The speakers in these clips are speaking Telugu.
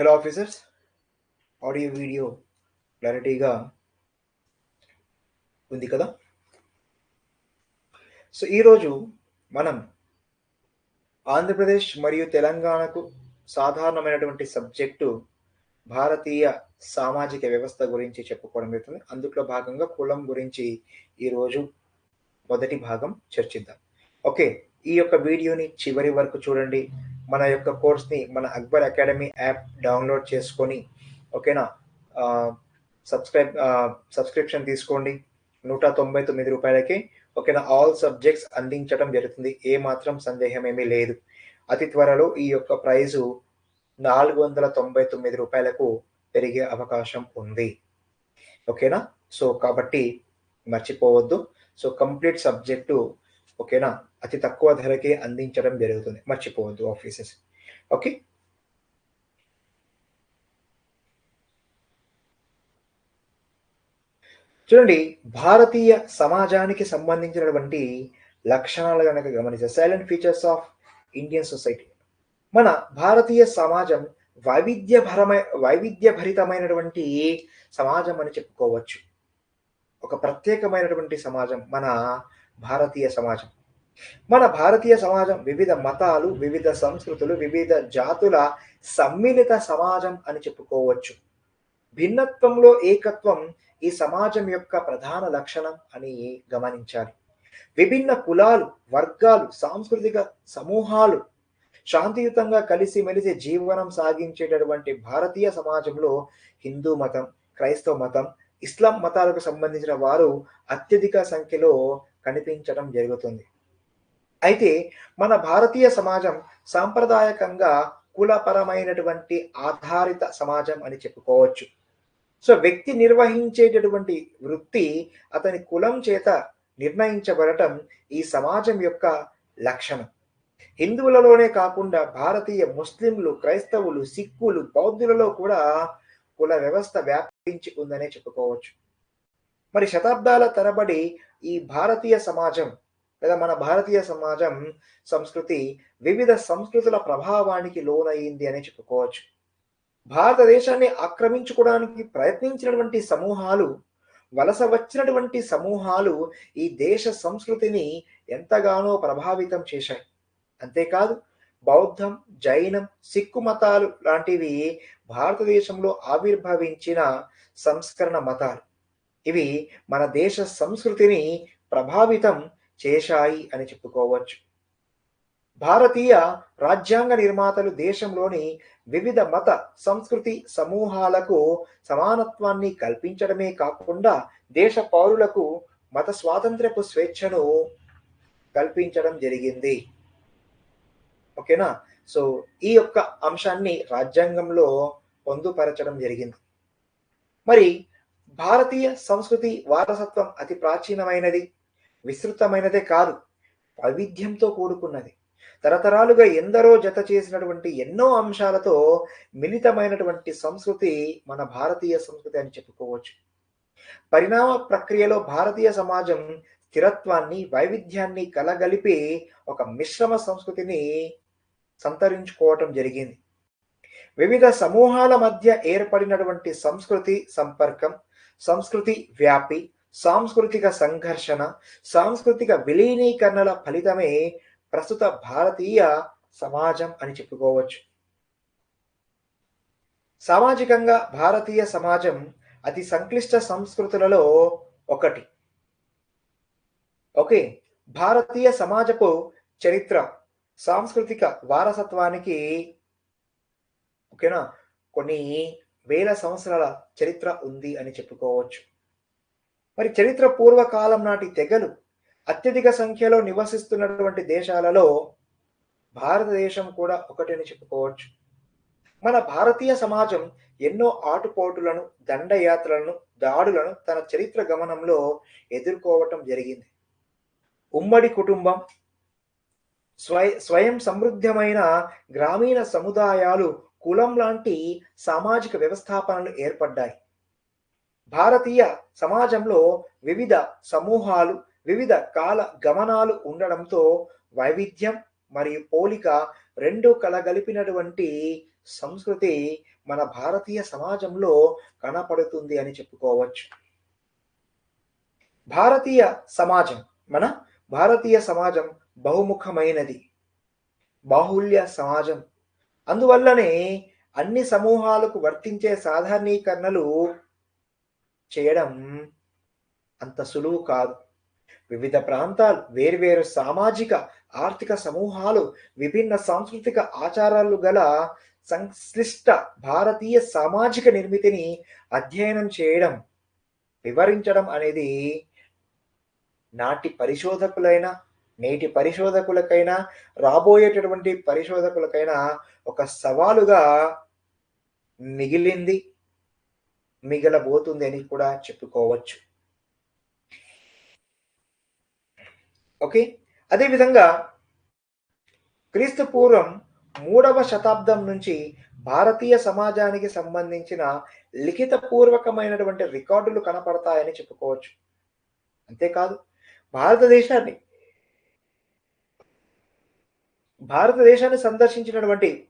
హలో ఆఫీసర్స్ ఆడియో వీడియో క్లారిటీగా ఉంది కదా? సో ఈరోజు మనం ఆంధ్రప్రదేశ్ మరియు తెలంగాణకు సాధారణమైనటువంటి సబ్జెక్టు భారతీయ సామాజిక వ్యవస్థ గురించి చెప్పుకోవడం జరుగుతుంది. అందులో భాగంగా కులం గురించి ఈరోజు మొదటి భాగం చర్చిద్దాం. ఓకే ఈ యొక్క వీడియోని చివరి వరకు చూడండి. మన యొక్క కోర్స్ని మన అక్బర్ అకాడమీ యాప్ డౌన్లోడ్ చేసుకొని ఓకేనా? సబ్స్క్రైబ్ సబ్స్క్రిప్షన్ తీసుకోండి. నూట తొంభై తొమ్మిది రూపాయలకి ఓకేనా? ఆల్ సబ్జెక్ట్స్ అందించడం జరుగుతుంది. ఏ మాత్రం సందేహం ఏమీ లేదు. అతి త్వరలో ఈ యొక్క ప్రైజు నాలుగు వందల తొంభై తొమ్మిది రూపాయలకు పెరిగే అవకాశం ఉంది. ఓకేనా? సో కాబట్టి మర్చిపోవద్దు. సో కంప్లీట్ సబ్జెక్టు ఓకేనా? అతి తక్కువ ధరకే అందించడం జరుగుతుంది. మర్చిపోవద్దు ఆఫీసెస్. ఓకే? చూడండి భారతీయ సమాజానికి సంబంధించినటువంటి లక్షణాలు కనుక గమనిస్తే silent features of Indian society మన భారతీయ సమాజం వైవిధ్యభరమై వైవిధ్యభరితమైనటువంటి సమాజం అని చెప్పుకోవచ్చు. ఒక ప్రత్యేకమైనటువంటి సమాజం మన భారతీయ సమాజం. మన భారతీయ సమాజం వివిధ మతాలు వివిధ సంస్కృతులు వివిధ జాతుల సమ్మిళిత సమాజం అని చెప్పుకోవచ్చు. భిన్నత్వంలో ఏకత్వం ఈ సమాజం యొక్క ప్రధాన లక్షణం అని గమనించాలి. విభిన్న కులాలు వర్గాలు సాంస్కృతిక సమూహాలు శాంతియుతంగా కలిసిమెలిసి జీవనం సాగించేటటువంటి భారతీయ సమాజంలో హిందూ మతం క్రైస్తవ మతం ఇస్లాం మతాలకు సంబంధించిన వారు అత్యధిక సంఖ్యలో కనిపించడం జరుగుతుంది. అయితే మన భారతీయ సమాజం సాంప్రదాయకంగా కులపరమైనటువంటి ఆధారిత సమాజం అని చెప్పుకోవచ్చు. సో వ్యక్తి నిర్వహించేటటువంటి వృత్తి అతని కులం చేత నిర్ణయించబడటం ఈ సమాజం యొక్క లక్షణం. హిందువులలోనే కాకుండా భారతీయ ముస్లింలు క్రైస్తవులు సిక్కులు బౌద్ధులలో కూడా కుల వ్యవస్థ వ్యాపించి ఉందనే చెప్పుకోవచ్చు. మరి శతాబ్దాల తరబడి ఈ భారతీయ సమాజం లేదా మన భారతీయ సమాజం సంస్కృతి వివిధ సంస్కృతుల ప్రభావానికి లోనయ్యింది అని చెప్పుకోవచ్చు. భారతదేశాన్ని ఆక్రమించుకోవడానికి ప్రయత్నించినటువంటి సమూహాలు వలస వచ్చినటువంటి సమూహాలు ఈ దేశ సంస్కృతిని ఎంతగానో ప్రభావితం చేశాయి. అంతేకాదు బౌద్ధం జైనం సిక్కు మతాలు లాంటివి భారతదేశంలో ఆవిర్భవించిన సంస్కరణ మతాలు. ఇవి మన దేశ సంస్కృతిని ప్రభావితం చేశాయి అని చెప్పుకోవచ్చు. భారతీయ రాజ్యాంగ నిర్మాతలు దేశంలోని వివిధ మత సంస్కృతి సమూహాలకు సమానత్వాన్ని కల్పించడమే కాకుండా దేశ పౌరులకు మత స్వాతంత్ర్యపు స్వేచ్ఛను కల్పించడం జరిగింది. ఓకేనా? సో ఈ యొక్క అంశాన్ని రాజ్యాంగంలో పొందుపరచడం జరిగింది. మరి భారతీయ సంస్కృతి వారసత్వం అతి ప్రాచీనమైనది విస్తృతమైనదే కాదు వైవిధ్యంతో కూడుకున్నది. తరతరాలుగా ఎందరో జత చేసినటువంటి ఎన్నో అంశాలతో మిళితమైనటువంటి సంస్కృతి మన భారతీయ సంస్కృతి అని చెప్పుకోవచ్చు. పరిణామ ప్రక్రియలో భారతీయ సమాజం స్థిరత్వాన్ని వైవిధ్యాన్ని కలగలిపి ఒక మిశ్రమ సంస్కృతిని సంతరించుకోవటం జరిగింది. వివిధ సమూహాల మధ్య ఏర్పడినటువంటి సంస్కృతి సంపర్కం సంస్కృతి వ్యాపి సాంస్కృతిక సంఘర్షణ సాంస్కృతిక విలీనీకరణల ఫలితమే ప్రస్తుత భారతీయ సమాజం అని చెప్పుకోవచ్చు. సామాజికంగా భారతీయ సమాజం అతి సంక్లిష్ట సంస్కృతులలో ఒకటి. ఓకే భారతీయ సమాజపు చరిత్ర సాంస్కృతిక వారసత్వానికి ఓకేనా? కొన్ని వేల సంవత్సరాల చరిత్ర ఉంది అని చెప్పుకోవచ్చు. మరి చరిత్ర పూర్వకాలం నాటి తెగలు అత్యధిక సంఖ్యలో నివసిస్తున్నటువంటి దేశాలలో భారతదేశం కూడా ఒకటని చెప్పుకోవచ్చు. మన భారతీయ సమాజం ఎన్నో ఆటుపోటులను దండయాత్రలను దాడులను తన చరిత్ర గమనంలో ఎదుర్కోవటం జరిగింది. ఉమ్మడి కుటుంబం స్వయ స్వయం సమృద్ధమైన గ్రామీణ సముదాయాలు కులం లాంటి సామాజిక వ్యవస్థాపనలు ఏర్పడ్డాయి. భారతీయ సమాజంలో వివిధ సమూహాలు వివిధ కాల గమనాలు ఉండడంతో వైవిధ్యం మరియు పోలిక రెండు కలగలిపినటువంటి సంస్కృతి మన భారతీయ సమాజంలో కనపడుతుంది అని చెప్పుకోవచ్చు. భారతీయ సమాజం మన భారతీయ సమాజం బహుముఖమైనది. బాహుల్య సమాజం అందువల్లనే అన్ని సమూహాలకు వర్తించే సాధారణీకరణలు చేయడం అంత సులువు కాదు. వివిధ ప్రాంతాలు వేర్వేరు సామాజిక ఆర్థిక సమూహాలు విభిన్న సాంస్కృతిక ఆచారాలు గల సంక్లిష్ట భారతీయ సామాజిక నిర్మితిని అధ్యయనం చేయడం వివరించడం అనేది నాటి పరిశోధకులైన నేటి పరిశోధకులకైనా రాబోయేటటువంటి పరిశోధకులకైనా ఒక సవాలుగా మిగిలింది మిగలబోతుంది అని కూడా చెప్పుకోవచ్చు. ఓకే? అదేవిధంగా క్రీస్తు పూర్వం మూడవ శతాబ్దం నుంచి భారతీయ సమాజానికి సంబంధించిన లిఖిత పూర్వకమైనటువంటి రికార్డులు కనపడతాయని చెప్పుకోవచ్చు. అంతేకాదు భారతదేశాన్ని భారతదేశాన్ని సందర్శించినటువంటి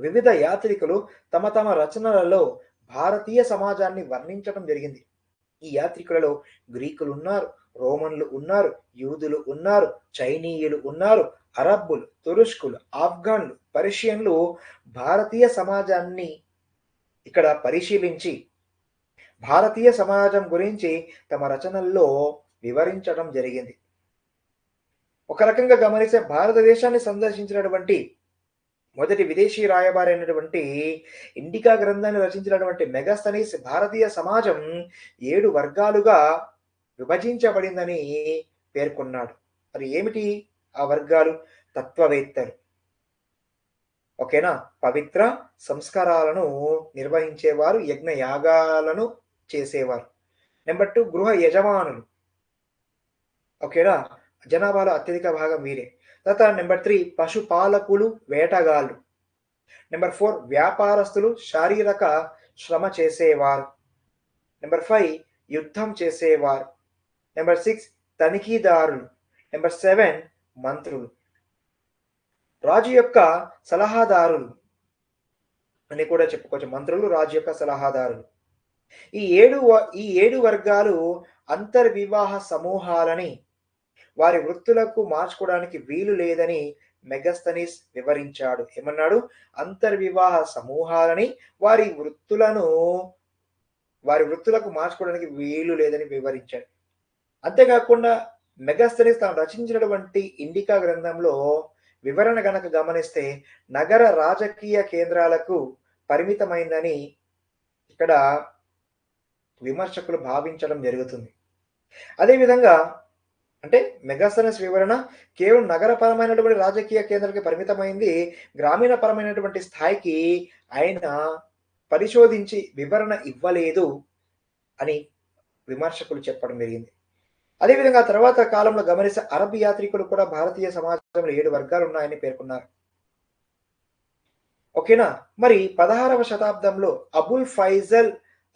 వివిధ యాత్రికులు తమ తమ రచనలలో భారతీయ సమాజాన్ని వర్ణించడం జరిగింది. ఈ యాత్రికులలో గ్రీకులు ఉన్నారు రోమన్లు ఉన్నారు యూదులు ఉన్నారు చైనీయులు ఉన్నారు అరబ్బులు తురుష్కులు ఆఫ్ఘన్లు పర్షియన్లు భారతీయ సమాజాన్ని ఇక్కడ పరిశీలించి భారతీయ సమాజం గురించి తమ రచనల్లో వివరించడం జరిగింది. ఒక రకంగా గమనిస్తే భారతదేశాన్ని సందర్శించినటువంటి మొదటి విదేశీ రాయబారి అయినటువంటి ఇండికా గ్రంథాన్ని రచించినటువంటి మెగాస్తనీస్ భారతీయ సమాజం ఏడు వర్గాలుగా విభజించబడిందని పేర్కొన్నాడు. మరి ఏమిటి ఆ వర్గాలు? తత్వవేత్తలు. ఓకేనా? పవిత్ర సంస్కారాలను నిర్వహించేవారు యజ్ఞ యాగాలను చేసేవారు. నెంబర్ టూ గృహ యజమానులు. ఓకేనా? జనాభాలో అత్యధిక భాగం వీరే. తర్వాత నెంబర్ త్రీ పశుపాలకులు వేటగాళ్ళు. నెంబర్ ఫోర్ వ్యాపారస్తులు శారీరక శ్రమ చేసేవారు. నెంబర్ ఫైవ్ యుద్ధం చేసేవారు. నెంబర్ సిక్స్ తనిఖీదారులు. నెంబర్ సెవెన్ మంత్రులు. రాజు యొక్క సలహాదారులు. అని కూడా చెప్పుకోవచ్చు. మంత్రులు రాజు యొక్క సలహాదారులు. ఈ ఏడు ఈ ఏడు వర్గాలు అంతర్వివాహ సమూహాలని వారి వృత్తులకు మార్చుకోవడానికి వీలు లేదని మెగస్తనీస్ వివరించాడు. ఏమన్నాడు? అంతర్వివాహ సమూహాలని వారి వృత్తులను వారి వృత్తులకు మార్చుకోవడానికి వీలు లేదని వివరించాడు. అంతేకాకుండా మెగస్తనీస్ తాను రచించినటువంటి ఇండికా గ్రంథంలో వివరణ గనక గమనిస్తే నగర రాజకీయ కేంద్రాలకు పరిమితమైందని ఇక్కడ విమర్శకులు భావించడం జరుగుతుంది. అదేవిధంగా అంటే మెగాసనస్ వివరణ కేవలం నగరపరమైనటువంటి రాజకీయ కేంద్రానికి పరిమితమైంది. గ్రామీణ పరమైనటువంటి స్థాయికి ఆయన పరిశోధించి వివరణ ఇవ్వలేదు అని విమర్శకులు చెప్పడం జరిగింది. అదేవిధంగా తర్వాత కాలంలో గమనిస్తే అరబ్ యాత్రికులు కూడా భారతీయ సమాజంలో ఏడు వర్గాలు ఉన్నాయని పేర్కొన్నారు. ఓకేనా? మరి పదహారవ శతాబ్దంలో అబుల్ ఫైజల్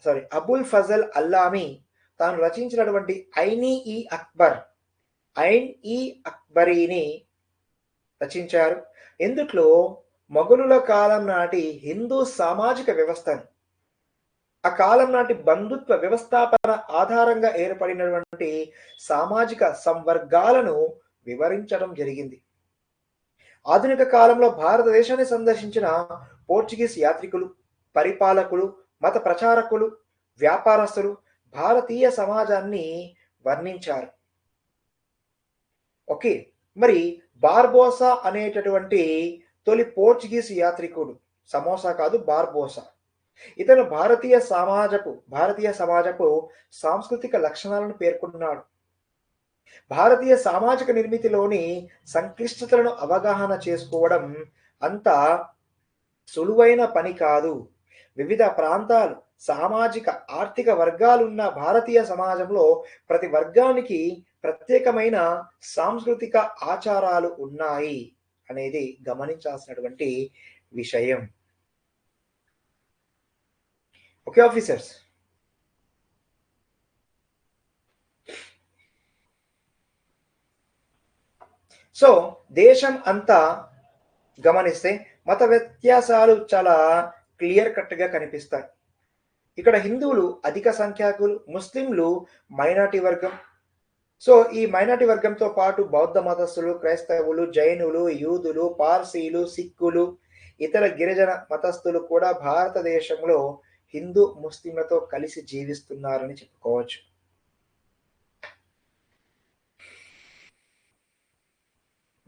సారీ అబుల్ ఫజల్ అల్లామి తాను రచించినటువంటి ఐనీ ఈ అక్బర్ ఐన్ ఈ అక్బరీని రచించారు. ఎందుట్లో? మొఘలుల కాలం నాటి హిందూ సామాజిక వ్యవస్థను. ఆ కాలం నాటి బంధుత్వ వ్యవస్థాపన ఆధారంగా ఏర్పడినటువంటి సామాజిక సంవర్గాలను వివరించడం జరిగింది. ఆధునిక కాలంలో భారతదేశాన్ని సందర్శించిన పోర్చుగీస్ యాత్రికులు పరిపాలకులు మత ప్రచారకులు వ్యాపారస్తులు భారతీయ సమాజాన్ని వర్ణించారు. ఓకే. మరి బార్బోసా అనేటటువంటి తొలి పోర్చుగీస్ యాత్రికుడు. సమోసా కాదు బార్బోసా. ఇతను భారతీయ సమాజపు భారతీయ సమాజపు సాంస్కృతిక లక్షణాలను పేర్కొన్నాడు. భారతీయ సామాజిక నిర్మితిలోని సంక్లిష్టతలను అవగాహన చేసుకోవడం అంత సులువైన పని కాదు. వివిధ ప్రాంతాలు సామాజిక ఆర్థిక వర్గాలున్న భారతీయ సమాజంలో ప్రతి వర్గానికి ప్రత్యేకమైన సాంస్కృతిక ఆచారాలు ఉన్నాయి అనేది గమనించాల్సినటువంటి విషయం. ఓకే ఆఫీసర్స్ సో దేశం అంతా గమనిస్తే మత వ్యత్యాసాలు చాలా క్లియర్ కట్గా కనిపిస్తాయి. ఇక్కడ హిందువులు అధిక సంఖ్యాకులు ముస్లింలు మైనార్టీ వర్గం సో ఈ మైనార్టీ వర్గంతో పాటు బౌద్ధ మతస్థులు క్రైస్తవులు జైనులు యూదులు పార్సీలు సిక్కులు ఇతర గిరిజన మతస్థులు కూడా భారతదేశంలో హిందూ ముస్లింలతో కలిసి జీవిస్తున్నారని చెప్పుకోవచ్చు.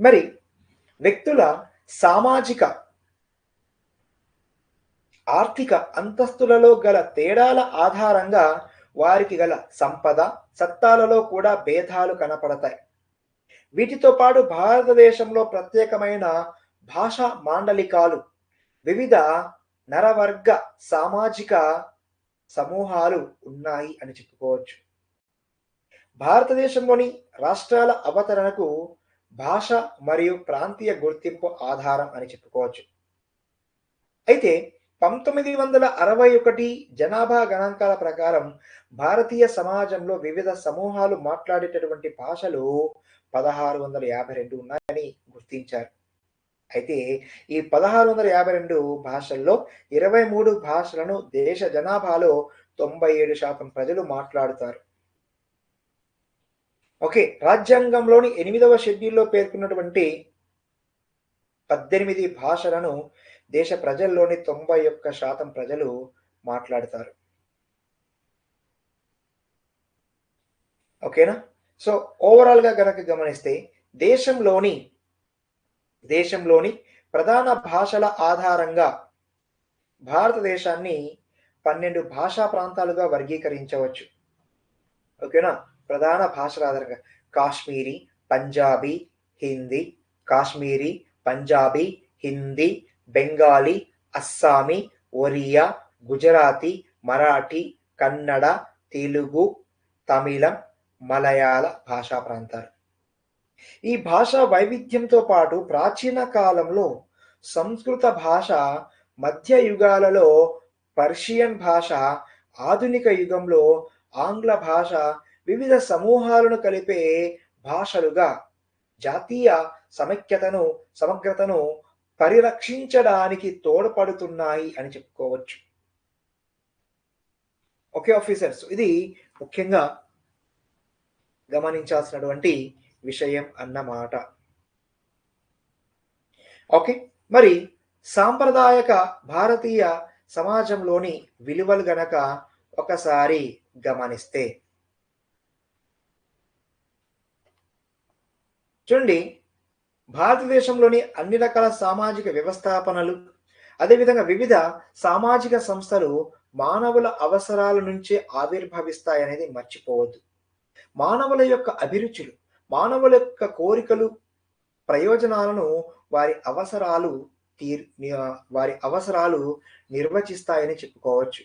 మరి వ్యక్తుల సామాజిక ఆర్థిక అంతస్తులలో గల తేడాల ఆధారంగా వారికి గల సంపద సత్తాలలో కూడా భేదాలు కనపడతాయి. వీటితో పాటు భారతదేశంలో ప్రత్యేకమైన భాషా మాండలికాలు వివిధ నరవర్గ సామాజిక సమూహాలు ఉన్నాయి అని చెప్పుకోవచ్చు. భారతదేశంలోని రాష్ట్రాల అవతరణకు భాష మరియు ప్రాంతీయ గుర్తింపు ఆధారం అని చెప్పుకోవచ్చు. అయితే పంతొమ్మిది వందల అరవై ఒకటి జనాభా గణాంకాల ప్రకారం భారతీయ సమాజంలో వివిధ సమూహాలు మాట్లాడేటటువంటి భాషలు పదహారు వందల యాభై రెండు ఉన్నాయని గుర్తించారు. అయితే ఈ పదహారు వందల యాభై రెండు భాషల్లో ఇరవై మూడు భాషలను దేశ జనాభాలో తొంభై ఏడు శాతం ప్రజలు మాట్లాడుతారు. ఓకే రాజ్యాంగంలోని ఎనిమిదవ షెడ్యూల్లో పేర్కొన్నటువంటి పద్దెనిమిది భాషలను దేశ ప్రజల్లోని తొంభై ఒక్క శాతం ప్రజలు మాట్లాడతారు. ఓకేనా? సో ఓవరాల్గా గనక గమనిస్తే దేశంలోని దేశంలోని ప్రధాన భాషల ఆధారంగా భారతదేశాన్ని పన్నెండు భాషా ప్రాంతాలుగా వర్గీకరించవచ్చు. ఓకేనా? ప్రధాన భాషల ఆధారంగా కాశ్మీరీ పంజాబీ హిందీ కాశ్మీరీ పంజాబీ హిందీ బెంగాలీ అస్సామీ ఒరియా గుజరాతీ మరాఠీ కన్నడ తెలుగు తమిళం మలయాళ భాషా ప్రాంతాలు. ఈ భాషా వైవిధ్యంతో పాటు ప్రాచీన కాలంలో సంస్కృత భాష మధ్య యుగాలలో పర్షియన్ భాష ఆధునిక యుగంలో ఆంగ్ల భాష వివిధ సమూహాలను కలిపే భాషలుగా జాతీయ సమైక్యతను సమగ్రతను పరిరక్షించడానికి తోడ్పడుతున్నాయి అని చెప్పుకోవచ్చు. ఓకే ఆఫీసర్స్ ఇది ముఖ్యంగా గమనించాల్సినటువంటి విషయం అన్నమాట. ఓకే మరి సాంప్రదాయక భారతీయ సమాజంలోని విలువలు గనక ఒకసారి గమనిస్తే. చూడండి భారతదేశంలోని అన్ని రకాల సామాజిక వ్యవస్థాపనలు అదేవిధంగా వివిధ సామాజిక సంస్థలు మానవుల అవసరాల నుంచే ఆవిర్భవిస్తాయనేది మర్చిపోవద్దు. మానవుల యొక్క అభిరుచులు మానవుల యొక్క కోరికలు ప్రయోజనాలను వారి అవసరాలు తీర్ వారి అవసరాలు నిర్వచిస్తాయని చెప్పుకోవచ్చు.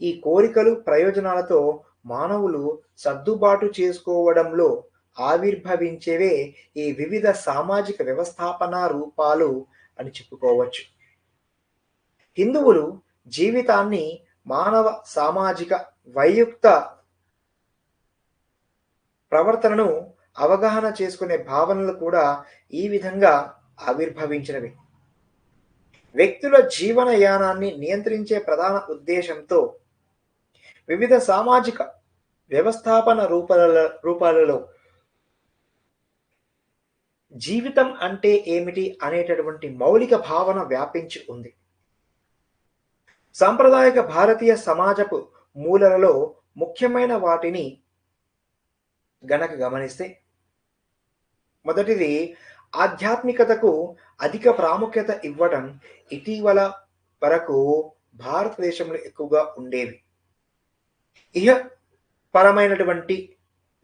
ఈ కోరికలు ప్రయోజనాలతో మానవులు సర్దుబాటు చేసుకోవడంలో ఆవిర్భవించేవే ఈ వివిధ సామాజిక వ్యవస్థాపన రూపాలు అని చెప్పుకోవచ్చు. హిందువులు జీవితాన్ని మానవ సామాజిక వైయుక్త ప్రవర్తనను అవగాహన చేసుకునే భావనలు కూడా ఈ విధంగా ఆవిర్భవించినవి. వ్యక్తుల జీవన యానాన్ని నియంత్రించే ప్రధాన ఉద్దేశంతో వివిధ సామాజిక వ్యవస్థాపన రూపాల రూపాలలో జీవితం అంటే ఏమిటి అనేటటువంటి మౌలిక భావన వ్యాపించి ఉంది. సాంప్రదాయక భారతీయ సమాజపు మూలలలో ముఖ్యమైన వాటిని గనక గమనిస్తే మొదటిది ఆధ్యాత్మికతకు అధిక ప్రాముఖ్యత ఇవ్వడం ఇటీవల వరకు భారతదేశంలో ఎక్కువగా ఉండేవి. ఇహ పరమైనటువంటి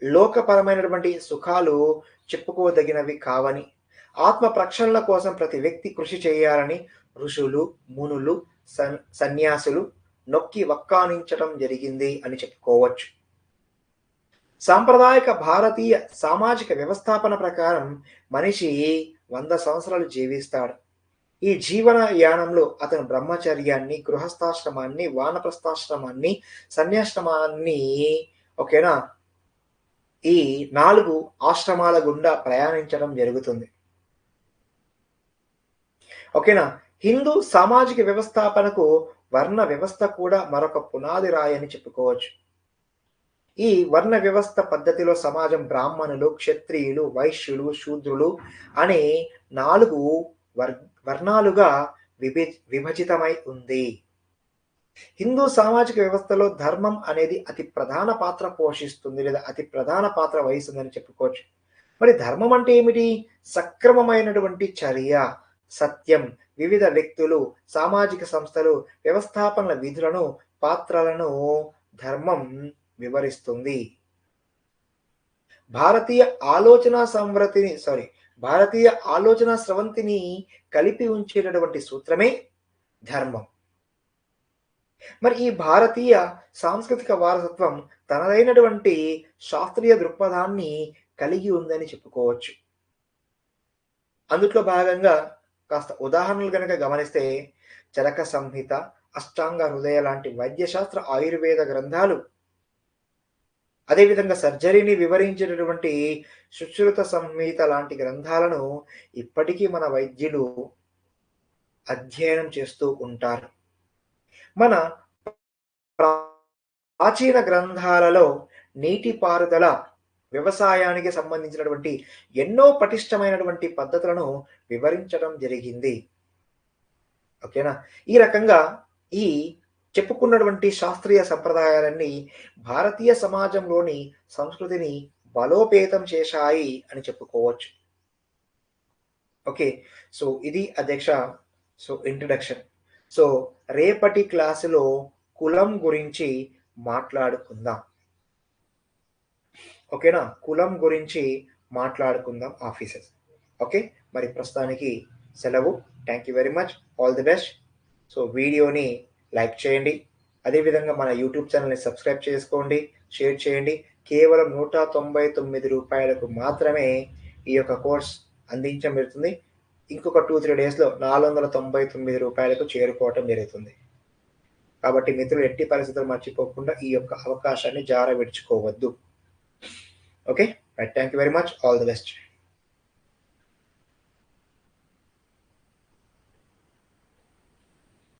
లోకపరమైనటువంటి సుఖాలు చెప్పుకోదగినవి కావని ఆత్మ ప్రక్షాళన కోసం ప్రతి వ్యక్తి కృషి చేయాలని ఋషులు మునులు సన్ సన్యాసులు నొక్కి వక్కానించడం జరిగింది అని చెప్పుకోవచ్చు. సాంప్రదాయక భారతీయ సామాజిక వ్యవస్థాపన ప్రకారం మనిషి వంద సంవత్సరాలు జీవిస్తాడు. ఈ జీవన యానంలో అతను బ్రహ్మచర్యాన్ని గృహస్థాశ్రమాన్ని వానప్రస్థాశ్రమాన్ని సన్యాశ్రమాన్ని ఓకేనా ఈ నాలుగు ఆశ్రమాల గుండా ప్రయాణించడం జరుగుతుంది. ఓకేనా? హిందూ సామాజిక వ్యవస్థాపనకు వర్ణ వ్యవస్థ కూడా మరొక పునాది రాయని చెప్పుకోవచ్చు. ఈ వర్ణ వ్యవస్థ పద్ధతిలో సమాజం బ్రాహ్మణులు క్షత్రియులు వైశ్యులు శూద్రులు అనే నాలుగు వర్ వర్ణాలుగా విభి విభజితమై ఉంది. హిందూ సామాజిక వ్యవస్థలో ధర్మం అనేది అతి ప్రధాన పాత్ర పోషిస్తుంది లేదా అతి ప్రధాన పాత్ర వహిస్తుందని చెప్పుకోవచ్చు. మరి ధర్మం అంటే ఏమిటి? సక్రమమైనటువంటి చర్య సత్యం. వివిధ వ్యక్తులు సామాజిక సంస్థలు వ్యవస్థాపనల విధులను పాత్రలను ధర్మం వివరిస్తుంది. భారతీయ ఆలోచన సంవృతిని సారీ భారతీయ ఆలోచన స్రవంతిని కలిపి ఉంచేటటువంటి సూత్రమే ధర్మం. మరి ఈ భారతీయ సాంస్కృతిక వారసత్వం తనదైనటువంటి శాస్త్రీయ దృక్పథాన్ని కలిగి ఉందని చెప్పుకోవచ్చు. అందుట్లో భాగంగా కాస్త ఉదాహరణలు కనుక గమనిస్తే చరక సంహిత అష్టాంగ హృదయ లాంటి వైద్యశాస్త్ర ఆయుర్వేద గ్రంథాలు అదేవిధంగా సర్జరీని వివరించినటువంటి సుశ్రుత సంహిత లాంటి గ్రంథాలను ఇప్పటికీ మన వైద్యులు అధ్యయనం చేస్తూ ఉంటారు. మన ప్రాచీన గ్రంథాలలో నీటిపారుదల వ్యవసాయానికి సంబంధించినటువంటి ఎన్నో పటిష్టమైనటువంటి పద్ధతులను వివరించడం జరిగింది. ఓకేనా? ఈ రకంగా ఈ చెప్పుకున్నటువంటి శాస్త్రీయ సంప్రదాయాలన్నీ భారతీయ సమాజంలోని సంస్కృతిని బలోపేతం చేశాయి అని చెప్పుకోవచ్చు. ఓకే. సో ఇది అధ్యక్ష సో ఇంట్రడక్షన్ సో రేపటి క్లాసులో కులం గురించి మాట్లాడుకుందాం. ఓకేనా? కులం గురించి మాట్లాడుకుందాం ఆఫీసర్స్ ఓకే? మరి ప్రస్తుతానికి సెలవు. Thank you very much all the best so వీడియోని లైక్ చేయండి. అదేవిధంగా మన యూట్యూబ్ ఛానల్ని సబ్స్క్రైబ్ చేసుకోండి. షేర్ చేయండి. కేవలం నూట తొంభై తొమ్మిది రూపాయలకు మాత్రమే ఈ యొక్క కోర్స్ అందించబడుతుంది. ఇంకొక టూ త్రీ డేస్లో నాలుగు వందల తొంభై తొమ్మిది రూపాయలకు చేరుకోవటం జరుగుతుంది. కాబట్టి మిత్రులు ఎట్టి పరిస్థితులు మర్చిపోకుండా ఈ యొక్క అవకాశాన్ని జార విడుచుకోవద్దు okay thank you very much all the best